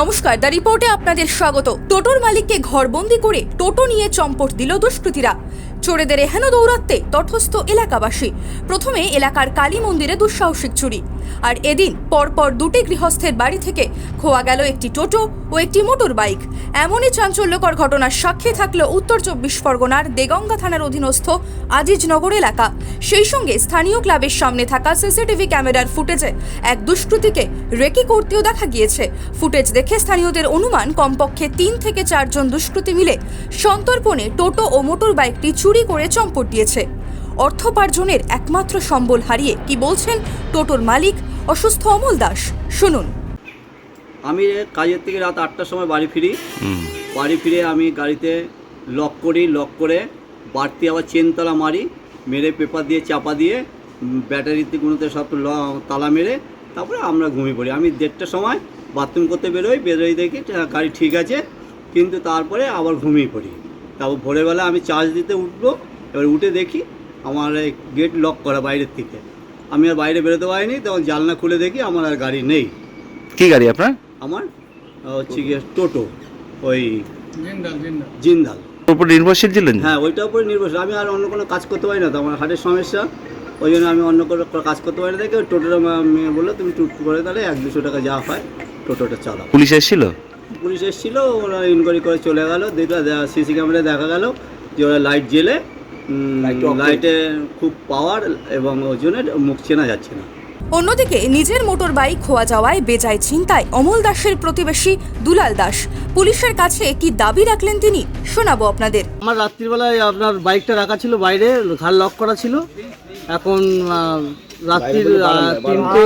নমস্কার দা রিপোর্টে আপনাদের স্বাগত। টোটোর মালিককে ঘরবন্দি করে টোটো নিয়ে চম্পট দিল দুষ্কৃতীরা। চোরেদের এহেন দৌরাত্মে তটস্থ এলাকাবাসী। প্রথমে এলাকার কালী মন্দিরে দুঃসাহসিক চুরি। আর এদিন পরপর দুটি গৃহস্থের বাড়ি থেকে খোয়া গেল একটি টোটো ও একটি মোটর বাইক। এমনই চাঞ্চল্যকর ঘটনার সাক্ষী থাকল উত্তর চব্বিশ পরগনার দেগঙ্গা থানার অধীনস্থ আজিজনগর এলাকা। সেই সঙ্গে স্থানীয় ক্লাবের সামনে থাকা সিসিটিভি ক্যামেরার ফুটেজে এক দুষ্কৃতীকে রেকি করতেও দেখা গিয়েছে। ফুটেজ দেখে স্থানীয়দের অনুমান, কমপক্ষে তিন থেকে চারজন দুষ্কৃতী মিলে সন্তর্পণে টোটো ও মোটর বাইকটি চুরি করে চম্পট দিয়েছে। অর্থোপার্জনের একমাত্র সম্বল হারিয়ে কি বলছেন টোটোর মালিক অসুস্থ অমল দাস? শুনুন। আমি কাজের থেকে রাত আটটার সময় বাড়ি ফিরি। বাড়ি ফিরে আমি গাড়িতে লক করি লক করে বাড়তি আবার চেনতলা মারি মেরে পেপার দিয়ে চাপা দিয়ে ব্যাটারিতে গুলোতে সব ল- তালা মেরে তারপরে আমরা ঘুমিয়ে পড়ি। আমি দেড়টার সময় বাথরুম করতে বেরোই বেরোই দেখি গাড়ি ঠিক আছে কিন্তু তারপরে আবার ঘুমিয়ে পড়ি। তারপর ভোরবেলা আমি চার্জ দিতে উঠবো এবার উঠে দেখি আমার গেট লক করা বাইরের থেকে। আমি আর বাইরে বেরোতে পারিনি তখন জানলা খুলে দেখি আমার আর গাড়ি নেই। কি গাড়ি আপনার? আমার হচ্ছে গিয়ে টোটো ওই জিন্দাল ওর উপর নির্ভরশীল ছিলেন? হ্যাঁ ওইটার উপরে নির্ভরশীল। আমি আর অন্য কোনো কাজ করতে পারি না তো আমার হার্টের সমস্যা। ওই জন্য আমি অন্য কোনো কাজ করতে পারি না। দেখে টোটোটা মেয়ে বলল তুমি টুট করে তাহলে এক দুশো টাকা যা হয় টোটোটা চালাও। পুলিশ এসেছিল? পুলিশ এসেছিল ওরা ইনকোয়ারি করে চলে গেল দেখল সিসি ক্যামেরায় দেখা গেল যে ওরা লাইট জেলে লাইটে খুব পাওয়ার এবং ওই জন্য মুখ চেনা যাচ্ছে না। অন্যদিকে নিজের মোটর বাইক খোয়া যাওয়ায় বেজায় চিন্তায় অমল দাসের প্রতিবেশী দুলাল দাস। পুলিশের কাছে কি দাবি রাখলেন তিনি শোনাবো আপনাদের। আমার রাত্রিবেলায় আপনার বাইকটা রাখা ছিল বাইরে ঘাট লক করা ছিল। এখন রাত্রির তিনটে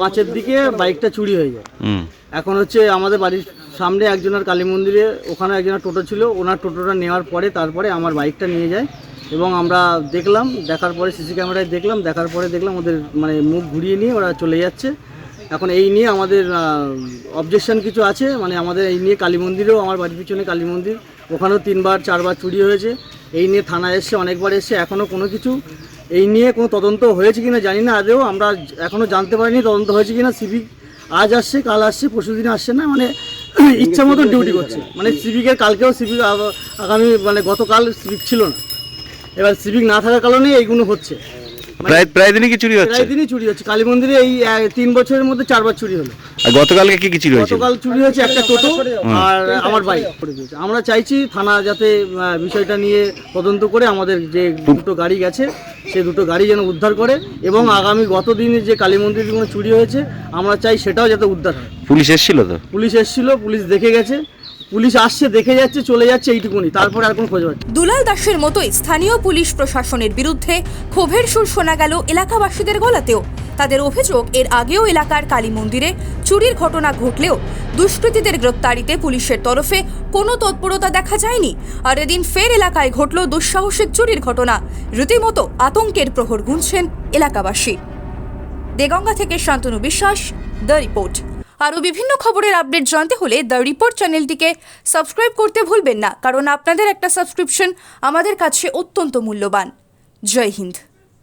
পাঁচের দিকে বাইকটা চুরি হয়ে যায়। হুম। এখন হচ্ছে আমাদের বাড়ির সামনে একজনের কালী মন্দিরে, ওখানে একজনের টোটো ছিল, ওনার টোটোটা নেওয়ার পরে তারপরে আমার বাইকটা নিয়ে যায় এবং আমরা দেখলাম, দেখার পরে সিসি ক্যামেরায় দেখলাম, দেখার পরে দেখলাম ওদের মানে মুখ ঘুরিয়ে নিয়ে ওরা চলে যাচ্ছে। এখন এই নিয়ে আমাদের অবজেকশন কিছু আছে? মানে আমাদের এই নিয়ে কালী মন্দিরেও, আমার বাড়ির পিছনে কালী মন্দির, ওখানেও তিনবার, চারবার চুরি হয়েছে। এই নিয়ে থানায় এসছে, অনেকবার এসছে, এখনও কোনো কিছু। এই নিয়ে কোনো তদন্ত হয়েছে কিনা জানি না আদেও, আমরা এখনও জানতে পারিনি তদন্ত হয়েছে কিনা। সিভিক আজ আসছে, কাল আসছে, পরশুদিন আসছে না মানে ইচ্ছা মতন ডিউটি করছে। মানে সিভিকের কালকেও সিভিক আগামী মানে গতকাল সিভিক ছিল না। এবার সিভিক না থাকার কারণে এইগুলো হচ্ছে। মানে প্রায় প্রায় দিনই কি চুরি হচ্ছে? প্রায় দিনই চুরি হচ্ছে। কালী মন্দিরে এই তিন বছরের মধ্যে চারবার চুরি হলো। আর গতকালকে কি কি চুরি হয়েছিল? গতকাল চুরি হয়েছে একটা টোটো আর আমার বাইক আমরা চাইছি থানা যাতে বিষয়টা নিয়ে তদন্ত করে আমাদের যে দুটো গাড়ি গেছে সে দুটো গাড়ি যেন উদ্ধার করে এবং আগামী গত দিনে যে কালী মন্দিরগুলো চুরি হয়েছে আমরা চাই সেটাও যাতে উদ্ধার হয়। পুলিশ এসেছিল তো? পুলিশ এসেছিল পুলিশ দেখে গেছে। পুলিশ আসছে দেখে যাচ্ছে চলে যাচ্ছে এইটুকুনি তারপর আর কোনো খোঁজ হয় দুলাল দাসের মতোই স্থানীয় পুলিশ প্রশাসনের বিরুদ্ধে ক্ষোভের সুর শোনা গেল এলাকাবাসীদের গলাতেও। তাদের অভিযোগ, এর আগেও এলাকার কালী মন্দিরে চুরির ঘটনা ঘটলেও দুষ্কৃতীদের গ্রেপ্তারিতে পুলিশের তরফে কোনো তৎপরতা দেখা যায়নি। আর এদিন ফের এলাকায় ঘটল দুঃসাহসিক চুরির ঘটনা। রীতিমতো আতঙ্কের প্রহর গুনছেন এলাকাবাসী। দেগঙ্গা থেকে শান্তনু বিশ্বাস, দ্য রিপোর্ট। আরও বিভিন্ন খবরের আপডেট জানতে হলে দ্য রিপোর্ট চ্যানেলটিকে সাবস্ক্রাইব করতে ভুলবেন না, কারণ আপনাদের একটা সাবস্ক্রিপশন আমাদের কাছে অত্যন্ত মূল্যবান। জয় হিন্দ।